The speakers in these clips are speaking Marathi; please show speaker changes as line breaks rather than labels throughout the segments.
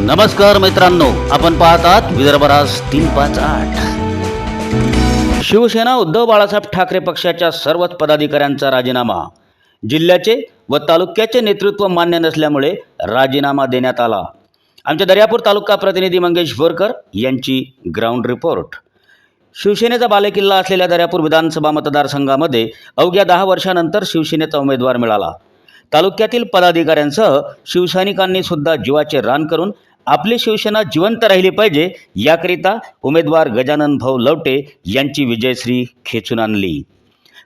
नमस्कार मित्रांनो आपण पाहतात विदर्भराज तीन पाच आठ. शिवसेना उद्धव बाळासाहेब ठाकरे पक्षाच्या सर्वच पदाधिकाऱ्यांचा राजीनामा. जिल्ह्याचे व तालुक्याचे नेतृत्व मान्य नसल्यामुळे राजीनामा देण्यात आला. आमच्या दर्यापूर तालुका प्रतिनिधी मंगेश बोरकर यांची ग्राउंड रिपोर्ट. शिवसेनेचा बालेकिल्ला असलेल्या दर्यापूर विधानसभा मतदारसंघामध्ये अवघ्या दहा वर्षानंतर शिवसेनेचा उमेदवार मिळाला. तालुक्यातील पदाधिकाऱ्यांसह शिवसैनिकांनी सुद्धा जीवाचे रान करून आपली शिवसेना जिवंत राहिली पाहिजे याकरिता उमेदवार गजानन भाऊ लवटे यांची विजयश्री खेचून आणली.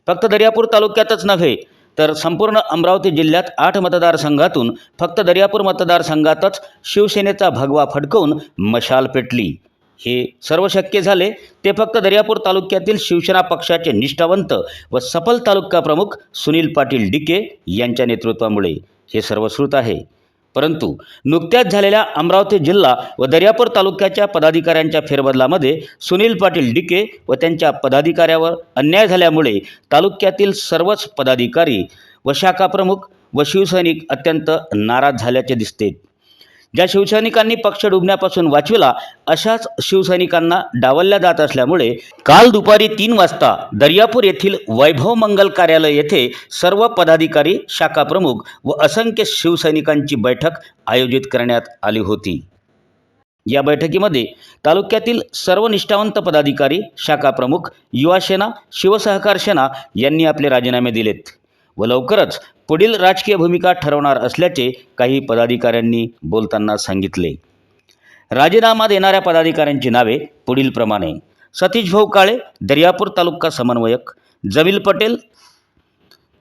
फक्त दर्यापूर तालुक्यातच नव्हे तर संपूर्ण अमरावती जिल्ह्यात आठ मतदारसंघातून फक्त दर्यापूर मतदारसंघातच शिवसेनेचा भगवा फडकवून मशाल पेटली. हे सर्व शक्य झाले. ते फक्त दर्यापूर तालुक्यातील शिवसेना पक्षाचे निष्ठावंत व सफल तालुका प्रमुख सुनील पाटील डिके यांच्या नेतृत्वामुळे हे सर्व श्रुत आहे. परंतु नुकत्याच झालेल्या अमरावती जिल्हा व दर्यापूर तालुक्याच्या पदाधिकाऱ्यांच्या फेरबदलामध्ये सुनील पाटील डिके व त्यांच्या पदाधिकाऱ्यावर अन्याय झाल्यामुळे तालुक्यातील सर्वच पदाधिकारी व शाखाप्रमुख व शिवसैनिक अत्यंत नाराज झाल्याचे दिसते. ज्या शिवसैनिकांनी पक्ष डुबण्यापासून वाचविला अशाच शिवसैनिकांना डावलल्या जात असल्यामुळे काल दुपारी तीन वाजता दर्यापूर येथील वैभव मंगल कार्यालय येथे सर्व पदाधिकारी शाखा प्रमुख व असंख्य शिवसैनिकांची बैठक आयोजित करण्यात आली होती. या बैठकीमध्ये तालुक्यातील सर्व निष्ठावंत पदाधिकारी शाखा प्रमुख युवा सेना शिवसहकार सेना यांनी आपले राजीनामे दिलेत. व लवकरच पुढील राजकीय भूमिका ठरवणार असल्याचे काही पदाधिकाऱ्यांनी बोलताना सांगितले. राजीनामा देणाऱ्या पदाधिकाऱ्यांची नावे पुढीलप्रमाणे सतीश भाऊ काळे दर्यापूर तालुका समन्वयक. जमील पटेल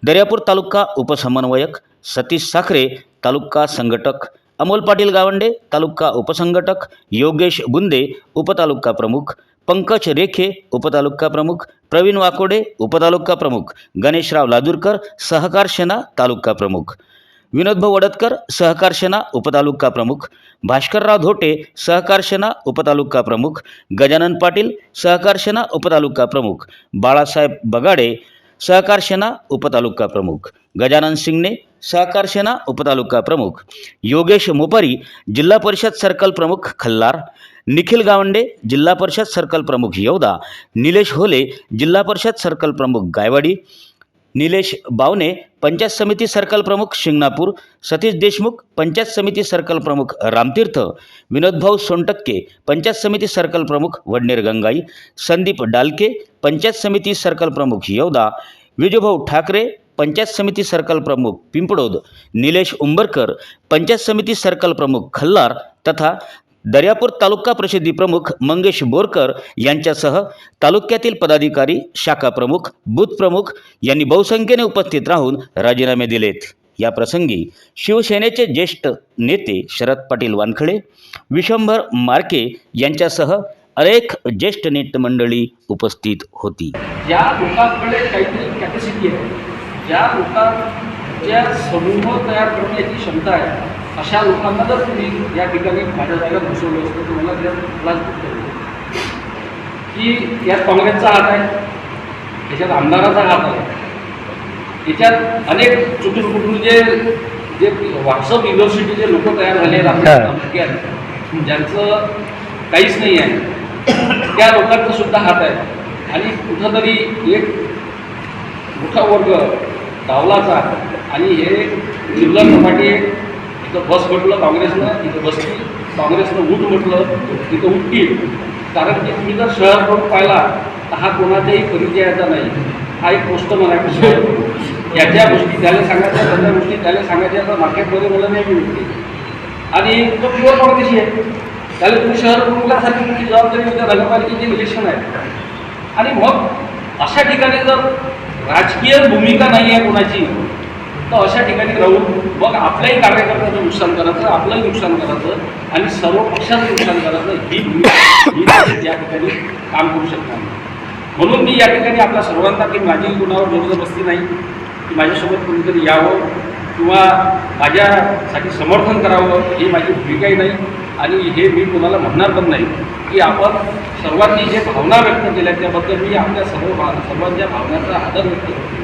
दर्यापूर तालुका उपसमन्वयक. सतीश साखरे तालुका संघटक. अमोल पाटील गावंडे तालुका उपसंघटक. योगेश गुंदे उपतालुका प्रमुख. पंकज रेखे उपतालुका प्रमुख. प्रवीण वाकोडे उपतालुका प्रमुख. गणेशराव लादूरकर सहकार सेना तालुका प्रमुख. विनोदभाऊ वडतकर सहकार सेना उपतालुका प्रमुख. भास्करराव धोटे सहकार सेना उपतालुका प्रमुख. गजानन पाटील सहकार सेना उपतालुका प्रमुख. बाळासाहेब बगाडे सहकार सेना उपतालुका प्रमुख. गजानन सिंगणे सहकार सेना उपतालुका प्रमुख. योगेश मोपारी जिल्हा परिषद सर्कल प्रमुख खल्लार. निखिल गावंडे जिल्हा परिषद सर्कल प्रमुख येवदा निलेश होले जिल्हा परिषद सर्कल प्रमुख गायवाडी निलेश बावने पंचायत समिती सर्कल प्रमुख शिंगणापूर सतीश देशमुख पंचायत समिती सर्कल प्रमुख रामतीर्थ विनोदभाऊ सोनटक्के पंचायत समिती सर्कल प्रमुख वडनेर गंगाई संदीप डालके पंचायत समिती सर्कल प्रमुख येवदा विजयभाऊ ठाकरे पंचायत समिती सर्कल प्रमुख पिंपडोद निलेश उंबरकर पंचायत समिती सर्कल प्रमुख खल्लार तथा दर्यापूर तालुका प्रसिद्धी प्रमुख मंगेश बोरकर यांच्यासह तालुक्यातील पदाधिकारी शाखा प्रमुख बूथ प्रमुख यांनी बहुसंख्येने उपस्थित राहून राजीनामे दिलेत. या प्रसंगी शिवसेनेचे ज्येष्ठ नेते शरद पाटील वानखडे विशंभर मार्के यांच्यासह अनेक ज्येष्ठ नेते मंडळी उपस्थित होती.
ज्या लोकांकडे काहीतरी कॅपॅसिटी आहे ज्या लोकांच्या समूह तयार करण्याची क्षमता आहे अशा लोकांना जर तुम्ही या ठिकाणी माझ्या जागेत बसवलं असतं तर मला त्यात लाच होतो. की यात काँग्रेसचा हात आहे याच्यात आमदाराचा हात आहे. याच्यात अनेक छोटे कुटुंब जे जे व्हॉट्सअप युनिव्हर्सिटीचे लोक तयार झाले आहेत ज्यांचं काहीच नाही आहे त्या लोकांचा सुद्धा हात आहे. आणि कुठंतरी एक मोठा वर्ग डावलाचा आणि हे निर्मल तिथं इथं बस म्हटलं काँग्रेसनं तिथं बसली काँग्रेसनं उठ म्हटलं तिथं उठतील. कारण की तुम्ही जर शहर करून पाहिला तर हा कोणाच्याही परिचयाचा नाही. हा एक पोस्टमन आहे या ज्या गोष्टी त्याला सांगायच्या त्याच्या गोष्टी त्याला सांगायच्या तर मार्केटमध्ये मला नाही मिळते. आणि तो प्युअर परदेशी आहे. त्याला तुम्ही शहर प्रमुखासाठी तुमची जबाबदारी होते नगरपालिकेचे इलेक्शन आहे. आणि मग अशा ठिकाणी जर राजकीय भूमिका नाही आहे कोणाची तर अशा ठिकाणी राहून मग आपल्याही कार्यकर्त्याचं नुकसान करायचं आपलंही नुकसान करायचं आणि सर्व पक्षाचं नुकसान करायचं ही भूमिका या ठिकाणी काम करू शकणार म्हणून मी या ठिकाणी आपल्या सर्वांना की माझी गरज जबरदस्ती नाही की माझ्यासोबत कोणीतरी यावं किंवा माझ्यासाठी समर्थन करावं ही माझी भूमिकाही नाही आणि हे मी कोणाला म्हणणार पण नाही की आपण सर्वांनी जे भावना व्यक्त केल्या त्याबद्दल मी आपल्या सर्व भा सर्वांच्या भावनांचा आदर व्यक्त करतो.